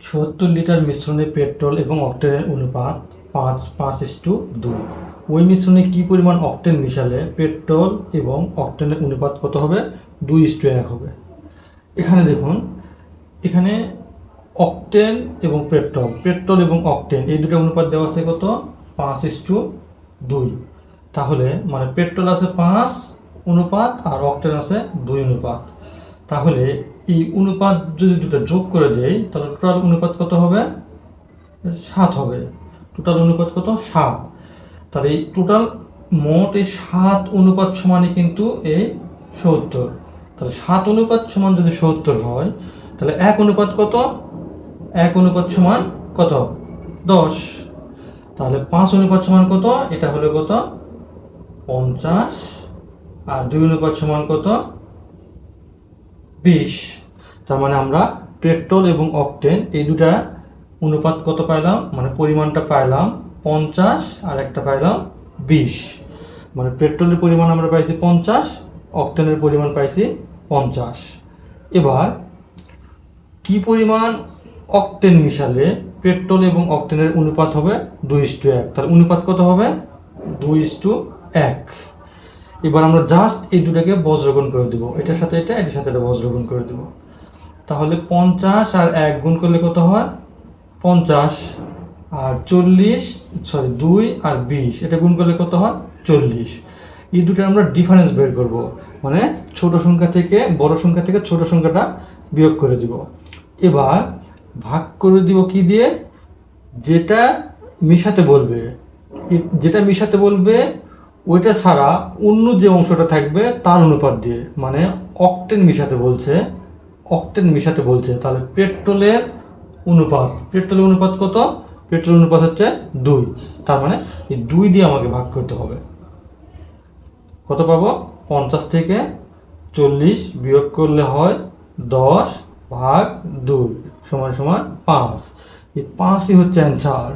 চুয়াত্তর লিটার মিশ্রণে পেট্রোল এবং অক্টেনের অনুপাত পাঁচ পাঁচ ইস টু দুই। ওই মিশ্রণে কী পরিমাণ অক্টেন মিশালে পেট্রোল এবং অক্টেনের অনুপাত কত হবে? দুই ইস টু এক হবে। এখানে দেখুন, এখানে অক্টেন এবং পেট্রোল পেট্রোল এবং অক্টেন, এই দুটো অনুপাত দেওয়া আছে কত? পাঁচ ইস টু দুই। তাহলে মানে পেট্রোল আছে পাঁচ, অনুপাত আর অক্টেন আছে দুই অনুপাত। তাহলে এই অনুপাত যদি দুটো যোগ করে দেই, তাহলে টোটাল অনুপাত কত হবে? সাত হবে। টোটাল অনুপাত কত? সাত। তাহলে এই টোটাল মোট এই সাত অনুপাত সমানই কিন্তু এই সত্তর। তাহলে সাত অনুপাত সমান যদি সত্তর হয়, তাহলে এক অনুপাত কত? এক অনুপাত সমান কত? দশ। তাহলে পাঁচ অনুপাত সমান কত? এটা হলো কত? পঞ্চাশ। আর দুই অনুপাত সমান কত? বিশ। তার মানে আমরা পেট্রোল এবং অকটেন এই দুটা অনুপাত কত পাইলাম? মানে পরিমাণটা পাইলাম পঞ্চাশ আর একটা পাইলাম বিশ। মানে পেট্রোলের পরিমাণ আমরা পাইছি পঞ্চাশ, অকটেনের পরিমাণ পাইছি পঞ্চাশ। এবার কি পরিমাণ অকটেন মিশালে পেট্রোল এবং অকটেনের অনুপাত হবে দুই ইস টু এক? তাহলে অনুপাত কত হবে? দুই ইস টু এক। এবার আমরা জাস্ট এই দুটাকে বজ্রগুণ করে দেবো। এটার সাথে এটা, এটার সাথে এটা বজ্রগুণ করে দেবো। তাহলে পঞ্চাশ আর এক গুণ করলে কত হয়? পঞ্চাশ আর চল্লিশ সরি দুই আর বিশ, এটা গুণ করলে কত হয়? চল্লিশ। এই দুটো আমরা ডিফারেন্স বের করব। মানে ছোট সংখ্যা থেকে বড় সংখ্যা থেকে ছোট সংখ্যাটা বিয়োগ করে দিব। এবার ভাগ করে দিব কি দিয়ে? যেটা মিশাতে বলবে। যেটা মিশাতে বলবে ওইটা ছাড়া অন্য যে অংশটা থাকবে তার অনুপাত দিয়ে মানে অক্টেন মিশাতে বলছে অক্টেন মিশাতে বলছে, তাহলে পেট্রোলের অনুপাত পেট্রোলের অনুপাত কত? পেট্রোল অনুপাত হচ্ছে দুই, তার মানে এই দুই দিয়ে আমাকে ভাগ করতে হবে। কত পাবো? পঞ্চাশ থেকে চল্লিশ বিয়োগ করলে হয় দশ ভাগ দুই সমান সমান পাঁচ। এই পাঁচই হচ্ছে অ্যান্সার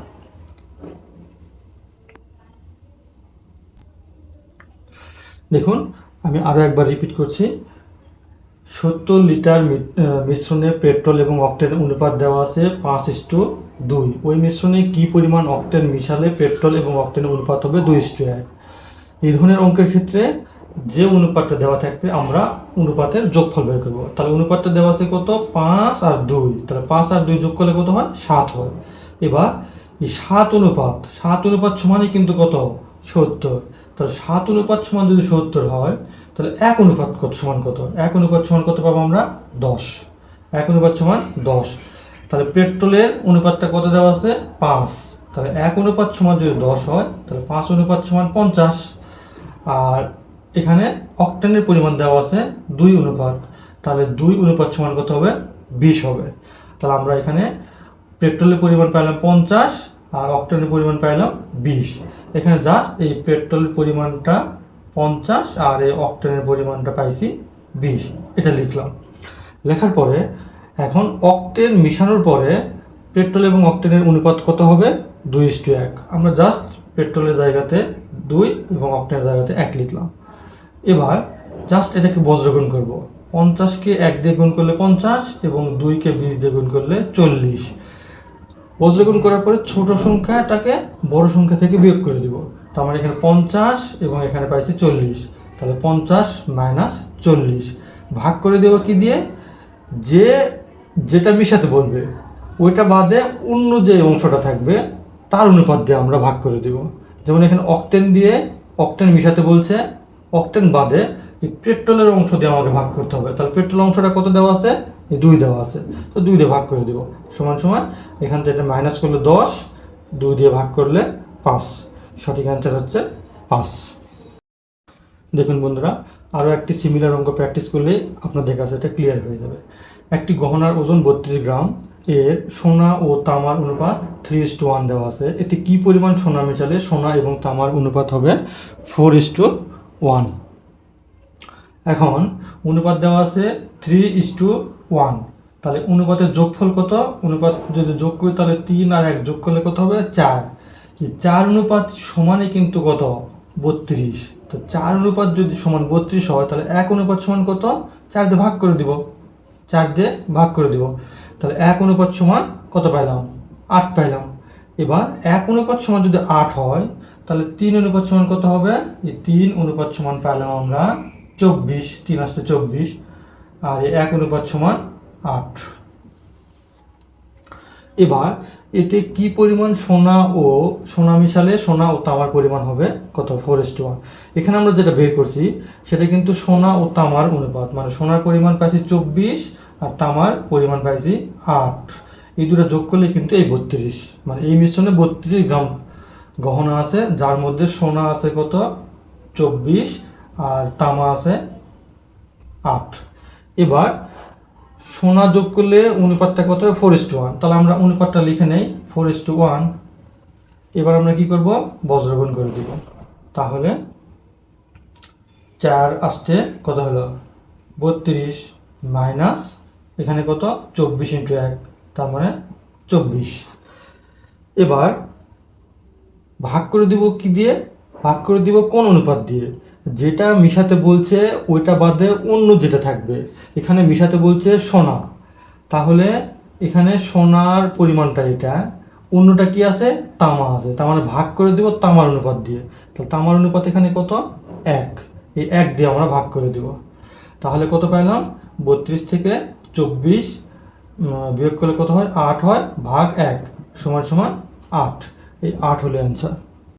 দেখুন, আমি আরও একবার রিপিট করছি। সত্তর লিটার মিশ্রণে পেট্রোল এবং অক্টেন অনুপাত দেওয়া আছে পাঁচ ইস্টু দুই। ওই মিশ্রণে কি পরিমাণ অক্টেন মিশালে পেট্রোল এবং অক্টেন অনুপাত হবে দুই ইস্টু এক? এই ধরনের অঙ্কের ক্ষেত্রে যে অনুপাতটা দেওয়া থাকবে, আমরা অনুপাতের যোগফল বের করব। তাহলে অনুপাতটা দেওয়া আছে কত? পাঁচ আর দুই। তাহলে পাঁচ আর দুই যোগ করলে কত হয়? সাত হয়। এবার এই সাত অনুপাত সাত অনুপাত সমানই কিন্তু কত? সত্তর। তাহলে সাত অনুপাত সমান যদি সত্তর হয়, তাহলে এক অনুপাত কত সমান কত? এক অনুপাত সমান কত পাবো আমরা? দশ। এক অনুপাত সমান দশ। তাহলে পেট্রোলের অনুপাতটা কত দেওয়া আছে? পাঁচ। তাহলে এক অনুপাত সমান যদি দশ হয়, তাহলে পাঁচ অনুপাত সমান পঞ্চাশ। আর এখানে অক্টেনের পরিমাণ দেওয়া আছে দুই অনুপাত। তাহলে দুই অনুপাত সমান কত হবে? বিশ হবে। তাহলে আমরা এখানে পেট্রোলের পরিমাণ পাইলাম পঞ্চাশ আর অক্টেনের পরিমাণ পাইলাম বিশ। এখানে জাস্ট এই পেট্রোলের পরিমাণটা পঞ্চাশ আর এই অক্টেনের পরিমাণটা পাইছি বিশ। এটা লিখলাম। লেখার পরে এখন অক্টেন মিশানোর পরে পেট্রোল এবং অক্টেনের অনুপাত কত হবে? দুই টু এক। আমরা জাস্ট পেট্রোলের জায়গাতে দুই এবং অক্টেনের জায়গাতে এক লিখলাম। এবার জাস্ট এটাকে বজ্রগুণ করব। পঞ্চাশকে এক দিয়ে গুণ করলে পঞ্চাশ এবং দুইকে বিশ দিয়ে গুণ করলে চল্লিশ। বজ্রগুণ করার পরে ছোট সংখ্যাটাকে বড় সংখ্যা থেকে বিয়োগ করে দিব। তার মানে এখানে পঞ্চাশ এবং এখানে পাইছি চল্লিশ। তাহলে পঞ্চাশ মাইনাস চল্লিশ। ভাগ করে দেবো কি দিয়ে? যে, যেটা মিশাতে বলবে, ওইটা বাদে অন্য যে অংশটা থাকবে, তার অনুপাত দিয়ে আমরা ভাগ করে দেব। যেমন এখানে অকটেন দিয়ে অকটেন মিশাতে বলছে অকটেন বাদে এই পেট্রোলের অংশ দিয়ে আমাকে ভাগ করতে হবে। তাহলে পেট্রোল অংশটা কত দেওয়া আছে? দুই দেওয়া আছে। তো দুই দিয়ে ভাগ করে দেব। সমান সমান, এখান থেকে মাইনাস করলে দশ, দুই দিয়ে ভাগ করলে পাঁচ। সঠিক অ্যান্সার হচ্ছে পাঁচ। দেখুন বন্ধুরা আরও একটি সিমিলার অঙ্ক প্র্যাকটিস করলেই আপনাদের কাছে এটা ক্লিয়ার হয়ে যাবে। একটি গহনার ওজন বত্রিশ গ্রাম, এর সোনা ও তামার অনুপাত থ্রি ইস টু ওয়ান দেওয়া আছে। এতে কী পরিমাণ সোনা মেশালে সোনা এবং তামার অনুপাত হবে ফোর ইস টু ওয়ান এখন অনুপাত দেওয়া আছে থ্রি ইস টু ওয়ান তাহলে অনুপাতের যোগফল কত? অনুপাত যদি যোগ করি তাহলে তিন আর এক যোগ করলে কত হবে? চার। চার অনুপাত সমানই কিন্তু কত? বত্রিশ। তো চার অনুপাত যদি সমান বত্রিশ হয়, তাহলে এক অনুপাত সমান কত? চার দিয়ে ভাগ করে দিব। চার দিয়ে ভাগ করে দিব। তাহলে এক অনুপাত সমান কত পাইলাম? আট পাইলাম। এবার এক অনুপাত সমান যদি আট হয়, তাহলে তিন অনুপাত সমান কত হবে? এই তিন অনুপাত সমান পাইলাম আমরা চব্বিশ, তিন আসতে চব্বিশ, আর এক অনুপাত সমান আট। এবার, এতে কি পরিমাণ সোনা ও সোনা মিশালে সোনা ও তামার পরিমাণ হবে? কত? ফোর এস টু ওয়ান এখানে আমরা যেটা বের করছি, সেটা কিন্তু সোনা ও তামার অনুপাত। মানে সোনার পরিমাণ পাইছি চব্বিশ, আর তামার পরিমাণ পাইছি আট। এই দুটো যোগ করলে কিন্তু এই বত্রিশ। মানে এই মিশ্রণে বত্রিশ গ্রাম গহনা আছে, যার মধ্যে সোনা আছে কত? চব্বিশ তামা আছে আট। এবার সোনা যোগ করলে অনুপাতটা কত? হবে ফোর টু ওয়ান তাহলে আমরা অনুপাতটা লিখে নেই ফোর টু ওয়ান এবার আমরা কি করব? বজ্রগুণ করে দিব। তাহলে চার আসতে কত হলো? বত্রিশ মাইনাস এখানে কত? চব্বিশ ইন্টু এক, তার মানে চব্বিশ। এবার ভাগ করে দিব কি দিয়ে? ভাগ করে দিব কোন অনুপাত দিয়ে? যেটা মিশাতে বলছে, ওইটা বাদে অন্য যেটা থাকবে। এখানে মিশাতে বলছে সোনা। তাহলে এখানে সোনার পরিমাণটা এটা। অন্যটা কি আছে? তামা আছে। তার মানে ভাগ করে দিব তামার অনুপাত দিয়ে। তো তামার অনুপাত এখানে কত? এক। এই এক দিয়ে আমরা ভাগ করে দিব। তাহলে কত পেলাম বত্রিশ থেকে চব্বিশ বিয়োগ করলে কত হয়? আট হয়। ভাগ এক। সমান সমান আট। এই আট হলো অ্যান্সার